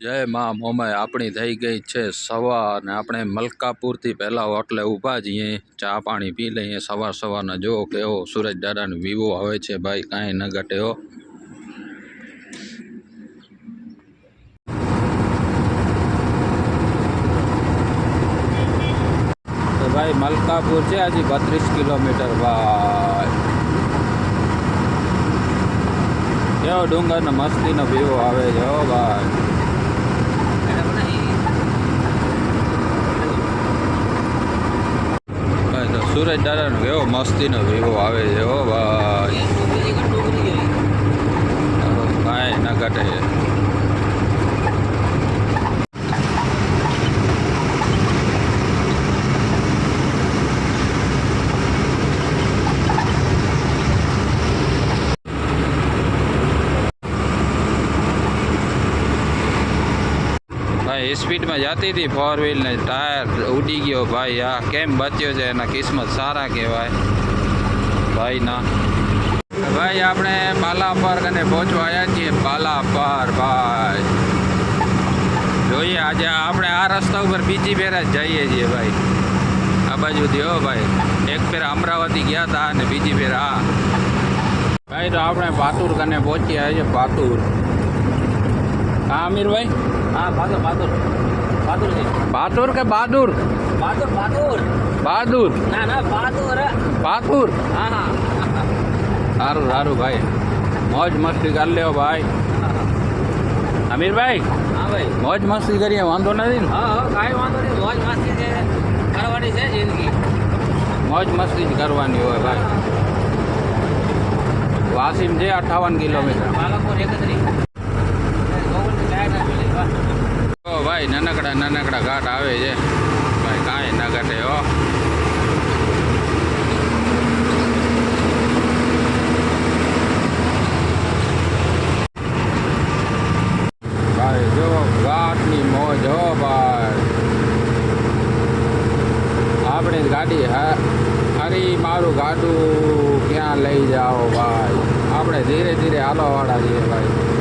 જય માં મોમાય આપણી થઈ ગઈ છે સવાર અને આપણે મલકાપુરથી પહેલાં હોટલે ઊભા જઈએ ચા પાણી પી લઈએ, સવાર સવારના જો કેવો સૂરજ દાદાનો વિવો આવે છે ભાઈ, કાંઈ ન ઘટે હો. તો ભાઈ, મલકાપુર છે હજી બત્રીસ કિલોમીટર, ભાઈ. કેવો ડુંગરનો મસ્તીનો વ્યૂ આવે છે હો, ભાઈ ભાઈ તો સુરજ દાદાનો કેવો મસ્તીનો વિવો આવે છે હો ભાઈ કાંઈ ના ઘટે ભાઈ સ્પીડમાં જતી હતી ફોર વ્હીલ ને ટાયર ઉડી ગયો. ભાઈ, આ કેમ બચ્યો છે? એના કિસ્મત સારા કહેવાય. ભાઈ, ના. ભાઈ, આપણે પાલા પાર્ક અને પહોંચવા આવ્યા છીએ. પાલા પાર ભાઈ. જોઈએ, આજે આપણે આ રસ્તા ઉપર બીજી ફેરા જઈએ છીએ, ભાઈ. આ બાજુથી હો, ભાઈ. એક ફેર અમરાવતી ગયા હતા અને બીજી ફેરા આ. ભાઈ, તો આપણે પાતુર કને પહોંચ્યા છીએ, પાતુર. હા, અમીરભાઈ? હા બહાદુર બહાદુર બહાદુર છે બહાદુર કે બહાદુર બહાદુર બહાદુર બહાદુર ના ના બહાદુર બહાદુર હા હા સારું સારું ભાઈ મોજ મસ્તી કરી લ્યો ભાઈ અમીરભાઈ હા ભાઈ મોજ મસ્તી કરીએ વાંધો નથી ને હા હા કાંઈ વાંધો નહીં મોજ મસ્તી છે કરવાની છે જિંદગી મોજ મસ્તી જ કરવાની હોય ભાઈ વાસીમ છે અઠાવન કિલોમીટર બાળકો એકત્રીસ નાનકડા નાનકડા ઘાટ આવે છે. ભાઈ, કાંઈ ના ઘટે, હો. ભાઈ, જો, ઘાટની મોજ, હો, ભાઈ. આપણે ગાડી હરી મારું ગાડું ક્યાં લઈ જાઓ, ભાઈ? આપણે ધીરે ધીરે હાલવાવાળા છીએ, ભાઈ.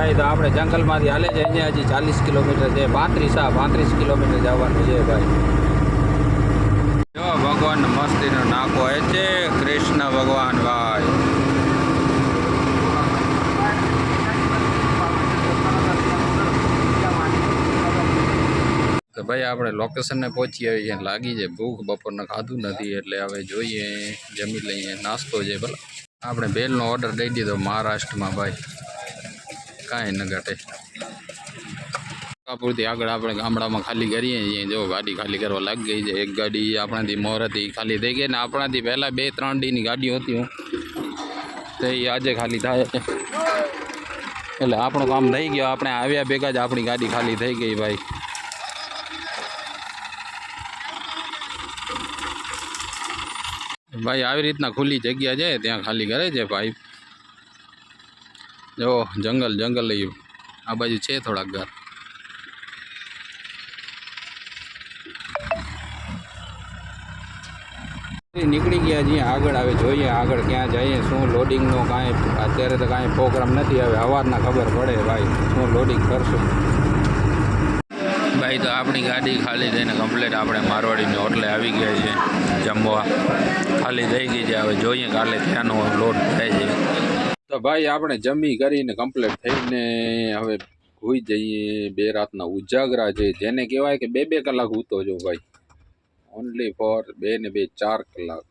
ભાઈ તો આપણે જંગલમાંથી હાલે છે અહીંયા હજી ચાલીસ કિલોમીટર છે. પાંત્રીસ આ પાંત્રીસ કિલોમીટર જવાનું છે ભાઈ. જો ભગવાન મસ્તીનો નાકો એ છે. કૃષ્ણ ભગવાન ભાઈ. તો ભાઈ આપણે લોકેશનને પહોંચી આવી છે લાગી છે ભૂખ બપોરને ખાધું નથી એટલે હવે જોઈએ. જમી લઈએ. નાસ્તો છે ભલે. આપણે ભેલનો ઓર્ડર દઈ દીધો મહારાષ્ટ્રમાં ભાઈ. કાંઈ ન ઘટે. કાપુરથી આગળ આપણે ગામડામાં ખાલી કરીએ છીએ. જો ગાડી ખાલી કરવા લાગી ગઈ છે. એક ગાડી આપણાથી મોર હતી ઈ ખાલી થઈ ગઈ ને આપણાથી પહેલાં બે ત્રણ દીની ગાડીઓ હતી હું. તે ઈ આજે ખાલી થાય છે. એટલે આપણું કામ થઈ ગયો. આપણે આવ્યા ભેગા જ આપણી ગાડી ખાલી થઈ ગઈ ભાઈ. ભાઈ આવી રીતના ખુલ્લી જગ્યા છે? ત્યાં ખાલી કરે છે ભાઈ? જો, જંગલ જંગલ લઈ આ બાજુ છે થોડાક ઘર. નીકળી ગયા છીએ આગળ આવે, જોઈએ આગળ ક્યાં જઈએ શું લોડિંગનો કાંઈ અત્યારે તો કાંઈ પ્રોગ્રામ નથી હવે અવારના ખબર પડે ભાઈ, શું લોડિંગ કરશું. ભાઈ, તો આપણી ગાડી ખાલી થઈને કમ્પ્લીટ આપણે મારવાડીની હોટલે આવી ગયા છે જમવા. ખાલી થઈ ગઈ છે, હવે જોઈએ કાલે ત્યાંનો લોડ થાય છે. તો ભાઈ, આપણે જમી કરીને કમ્પ્લીટ થઈને હવે હોઈ જઈએ બે રાતના ઉજાગરા છે. જેને કહેવાય કે બે બે કલાક ઉતો જો ભાઈ. ઓનલી ફોર બે ને બે ચાર કલાક.